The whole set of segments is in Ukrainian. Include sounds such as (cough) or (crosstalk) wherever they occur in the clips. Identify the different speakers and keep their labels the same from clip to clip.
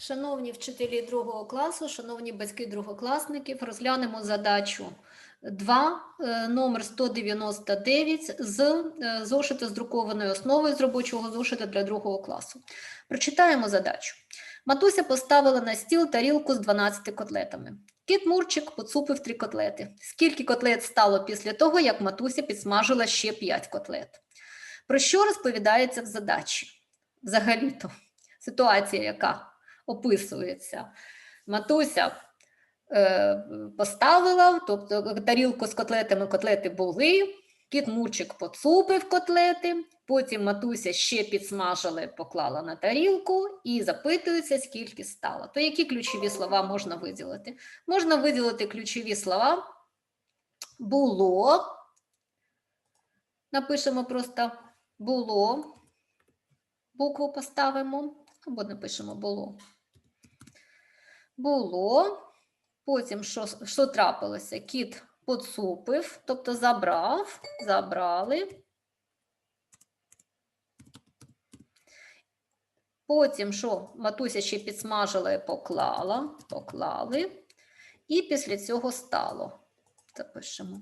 Speaker 1: Шановні вчителі другого класу, шановні батьки другокласників, розглянемо задачу 2, е, номер 199 з е, зошита з друкованою основою з робочого зошита для другого класу. Прочитаємо задачу. Матуся поставила на стіл тарілку з 12 котлетами. Кіт Мурчик поцупив три котлети. Скільки котлет стало після того, як матуся підсмажила ще 5 котлет? Про що розповідається в задачі? Взагалі-то ситуація, яка описується. Матуся е, поставила, тобто тарілку з котлетами, котлети були, кіт Мурчик поцупив котлети, потім матуся ще підсмажила поклала на тарілку і запитується, скільки стало. То які ключові слова можна виділити? Можна виділити ключові слова було, напишемо просто було, букву поставимо, або напишемо було. Було, потім що, що трапилося? Кіт поцупив, тобто забрав, забрали. Потім, що матуся ще підсмажила і поклала, поклали, і після цього стало. Запишемо.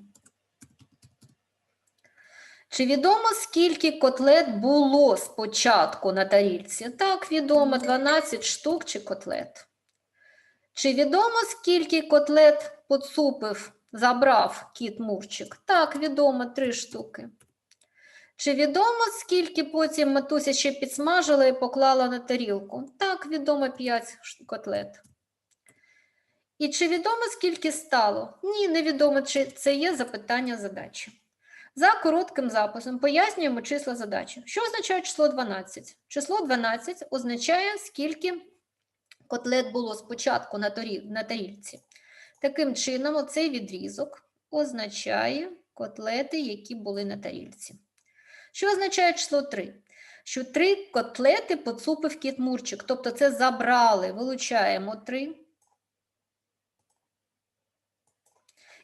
Speaker 1: Чи відомо, скільки котлет було спочатку на тарілці? Так, відомо 12 штук чи котлет. Чи відомо, скільки котлет поцупив, забрав кіт Мурчик? Так, відомо 3 штуки. Чи відомо, скільки потім матуся ще підсмажила і поклала на тарілку? Так, відомо 5 котлет. І чи відомо, скільки стало? Ні, невідомо, чи це є запитання задачі. За коротким записом пояснюємо числа задачі. Що означає число 12? Число 12 означає, скільки котлет було спочатку на, торі... на тарілці. Таким чином, оцей відрізок означає котлети, які були на тарілці. Що означає число 3? Що 3 котлети поцупив кіт Мурчик, тобто це забрали, вилучаємо 3.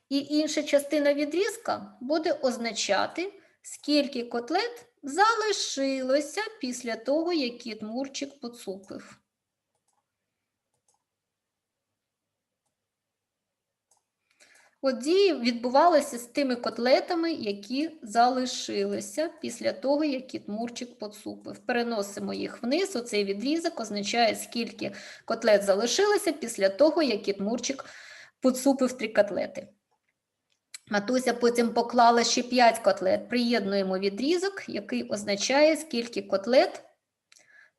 Speaker 1: І інша частина відрізка буде означати, скільки котлет залишилося після того, як кіт Мурчик поцупив. От дії відбувалися з тими котлетами, які залишилися після того, як кіт поцупив. Переносимо їх вниз. Оцей відрізок означає, скільки котлет залишилося після того, як кіт поцупив три котлети. Матуся потім поклала ще 5 котлет. Приєднуємо відрізок, який означає, скільки котлет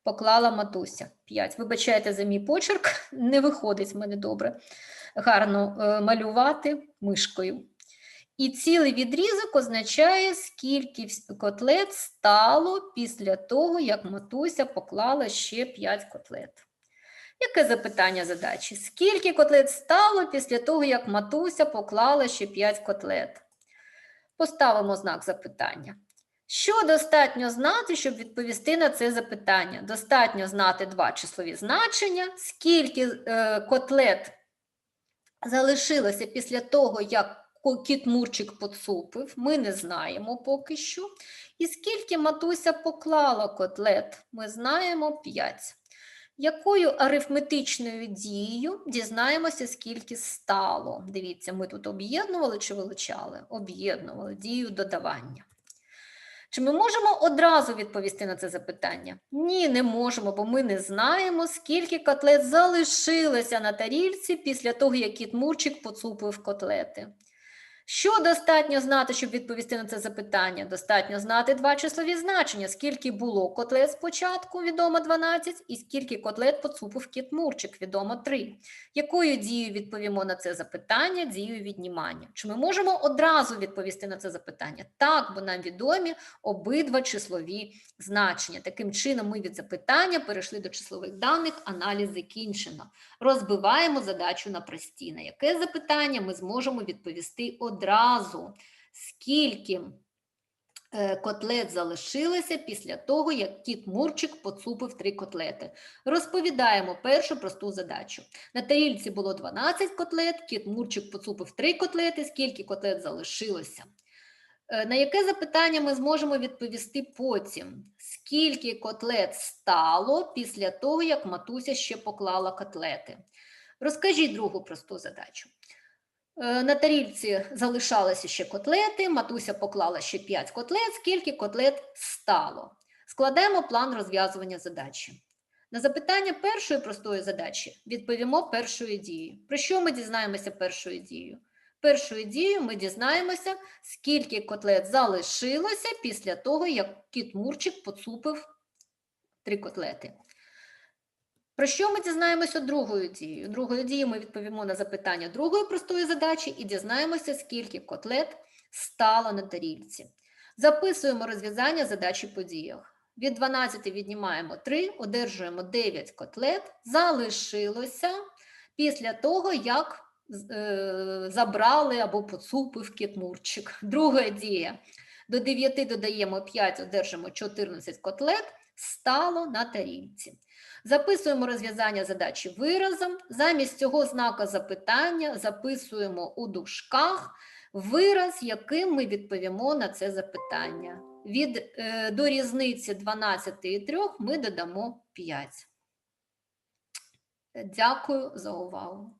Speaker 1: поклала матуся. 5. Вибачайте за мій почерк, (laughs) не виходить в мене добре гарно е, малювати мишкою. І цілий відрізок означає, скільки котлет стало після того, як матуся поклала ще 5 котлет. Яке запитання задачі? Скільки котлет стало після того, як матуся поклала ще 5 котлет? Поставимо знак запитання. Що достатньо знати, щоб відповісти на це запитання? Достатньо знати два числові значення, скільки е, котлет залишилося після того, як кіт Мурчик поцупив, ми не знаємо поки що. І скільки матуся поклала котлет, ми знаємо 5. Якою арифметичною дією дізнаємося, скільки стало? Дивіться, ми тут об'єднували чи вилучали? Об'єднували дію додавання. Чи ми можемо одразу відповісти на це запитання? Ні, не можемо, бо ми не знаємо, скільки котлет залишилося на тарільці після того, як кіт Мурчик поцупив котлети. Що достатньо знати, щоб відповісти на це запитання? Достатньо знати два числові значення, скільки було котлет спочатку, відомо 12, і скільки котлет поцупив кіт Мурчик, відомо 3. Якою дією відповімо на це запитання? Дією віднімання. Чи ми можемо одразу відповісти на це запитання? Так, бо нам відомі обидва числові значення. Таким чином, ми від запитання перейшли до числових даних, аналіз закінчено. Розбиваємо задачу на прості. На яке запитання ми зможемо відповісти одразу? Скільки е, котлет залишилося після того, як кіт Мурчик поцупив три котлети? Розповідаємо першу просту задачу. На тарілці було 12 котлет, кіт Мурчик поцупив три котлети. Скільки котлет залишилося? Е, На яке запитання ми зможемо відповісти потім? Скільки котлет стало після того, як матуся ще поклала котлети? Розкажіть другу просту задачу. Е, На тарілці залишалися ще котлети, матуся поклала ще 5 котлет. Скільки котлет стало? Складаємо план розв'язування задачі. На запитання першої простої задачі відповімо першою дією. Про що ми дізнаємося першою дією? Першою дією ми дізнаємося, скільки котлет залишилося після того, як кіт Мурчик поцупив три котлети. Про що ми дізнаємося другою дією? Другою дією ми відповімо на запитання другої простої задачі і дізнаємося, скільки котлет стало на тарілці. Записуємо розв'язання задачі по діях. Від 12 віднімаємо 3, одержуємо 9 котлет. Залишилося після того, як е, забрали або поцупив кіт Мурчик. Друга дія. До 9 додаємо 5, одержимо 14 котлет, стало на тарілці. Записуємо розв'язання задачі виразом. Замість цього знака запитання записуємо у дужках вираз, яким ми відповімо на це запитання. Від е, до різниці 12 і 3 ми додамо 5. Дякую за увагу.